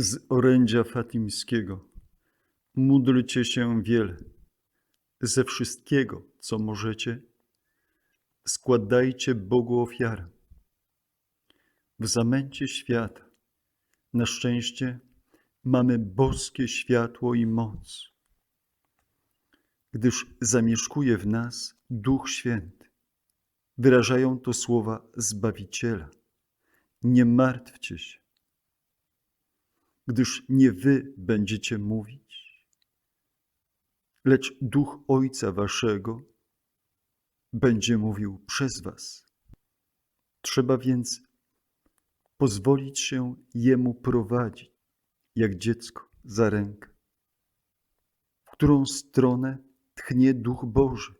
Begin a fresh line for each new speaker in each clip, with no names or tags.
Z orędzia fatimskiego. Módlcie się wiele. Ze wszystkiego, co możecie, składajcie Bogu ofiarę. W zamęcie świata, na szczęście, mamy boskie światło i moc, gdyż zamieszkuje w nas Duch Święty. Wyrażają to słowa Zbawiciela. Nie martwcie się, gdyż nie wy będziecie mówić, lecz Duch Ojca Waszego będzie mówił przez Was. Trzeba więc pozwolić się Jemu prowadzić, jak dziecko za rękę. W którą stronę tchnie Duch Boży,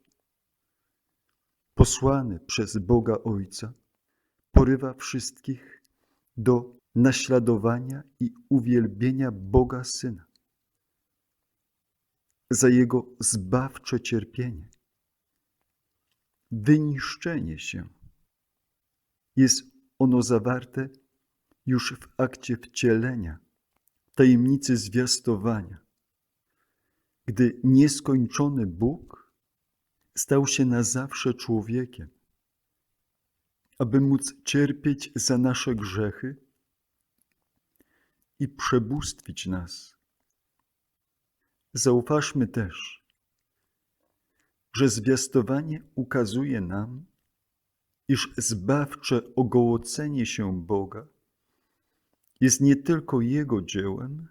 posłany przez Boga Ojca, porywa wszystkich do naśladowania i uwielbienia Boga Syna za Jego zbawcze cierpienie, wyniszczenie się. Jest ono zawarte już w akcie wcielenia, tajemnicy zwiastowania, gdy nieskończony Bóg stał się na zawsze człowiekiem, aby móc cierpieć za nasze grzechy i przebóstwić nas. Zaufaszmy też, że zwiastowanie ukazuje nam, iż zbawcze ogołocenie się Boga jest nie tylko Jego dziełem,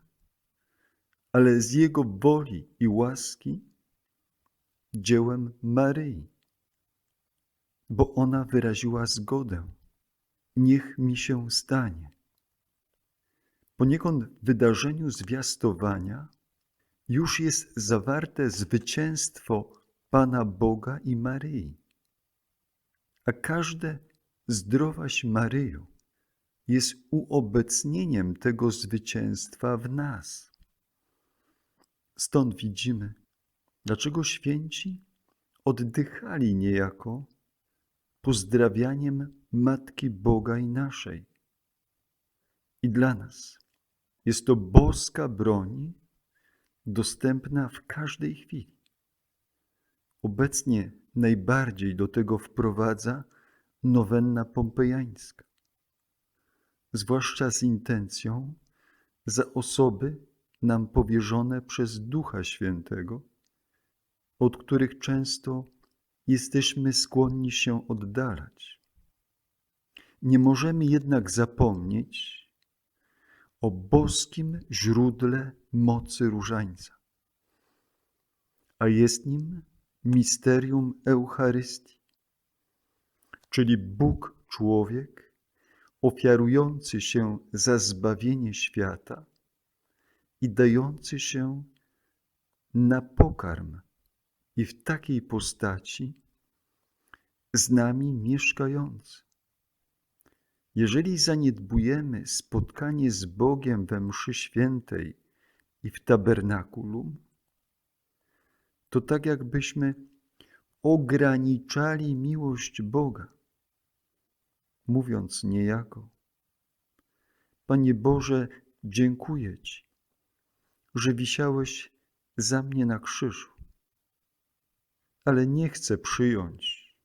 ale z Jego woli i łaski dziełem Maryi, bo ona wyraziła zgodę. Niech mi się stanie. Poniekąd w wydarzeniu zwiastowania już jest zawarte zwycięstwo Pana Boga i Maryi. A każde zdrowaś Maryjo jest uobecnieniem tego zwycięstwa w nas. Stąd widzimy, dlaczego święci oddychali niejako pozdrawianiem Matki Boga i naszej. I dla nas jest to boska broń dostępna w każdej chwili. Obecnie najbardziej do tego wprowadza nowenna pompejańska, zwłaszcza z intencją za osoby nam powierzone przez Ducha Świętego, od których często jesteśmy skłonni się oddalać. Nie możemy jednak zapomnieć o boskim źródle mocy różańca, a jest nim misterium Eucharystii, czyli Bóg człowiek ofiarujący się za zbawienie świata i dający się na pokarm i w takiej postaci z nami mieszkający. Jeżeli zaniedbujemy spotkanie z Bogiem we mszy świętej i w tabernakulum, to tak jakbyśmy ograniczali miłość Boga, mówiąc niejako: Panie Boże, dziękuję Ci, że wisiałeś za mnie na krzyżu, ale nie chcę przyjąć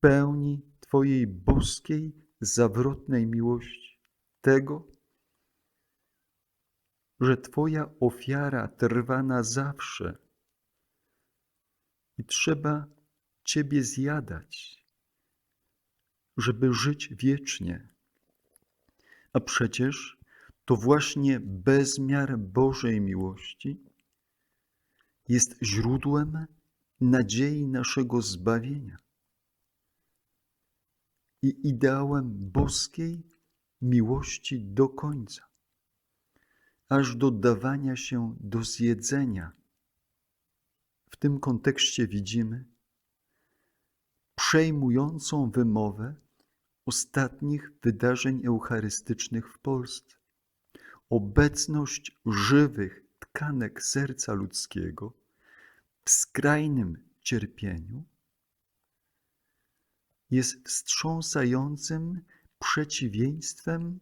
pełni Twojej boskiej, zawrotnej miłości, tego, że Twoja ofiara trwa na zawsze i trzeba Ciebie zjadać, żeby żyć wiecznie. A przecież to właśnie bezmiar Bożej miłości jest źródłem nadziei naszego zbawienia i ideałem boskiej miłości do końca, aż do dawania się do zjedzenia. W tym kontekście widzimy przejmującą wymowę ostatnich wydarzeń eucharystycznych w Polsce. Obecność żywych tkanek serca ludzkiego w skrajnym cierpieniu jest wstrząsającym przeciwieństwem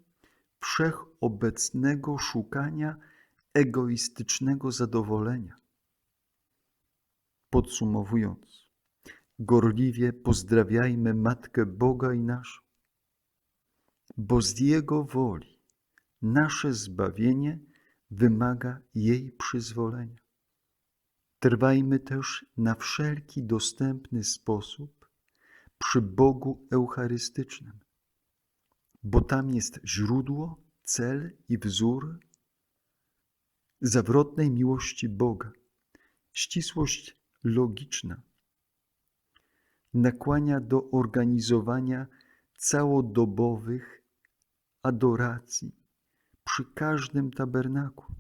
wszechobecnego szukania egoistycznego zadowolenia. Podsumowując, gorliwie pozdrawiajmy Matkę Boga i naszą, bo z Jego woli nasze zbawienie wymaga jej przyzwolenia. Trwajmy też na wszelki dostępny sposób przy Bogu Eucharystycznym, bo tam jest źródło, cel i wzór zawrotnej miłości Boga. Ścisłość logiczna nakłania do organizowania całodobowych adoracji przy każdym tabernaku,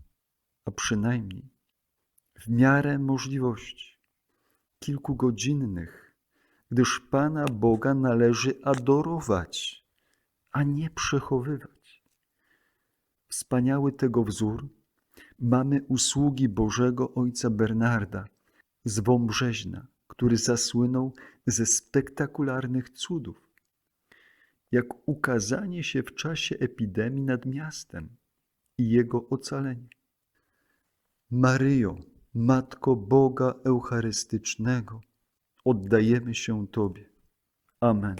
a przynajmniej w miarę możliwości kilkugodzinnych, gdyż Pana Boga należy adorować, a nie przechowywać. Wspaniały tego wzór mamy usługi Bożego Ojca Bernarda z Wąbrzeźna, który zasłynął ze spektakularnych cudów, jak ukazanie się w czasie epidemii nad miastem i jego ocalenie. Maryjo, Matko Boga Eucharystycznego, oddajemy się Tobie. Amen.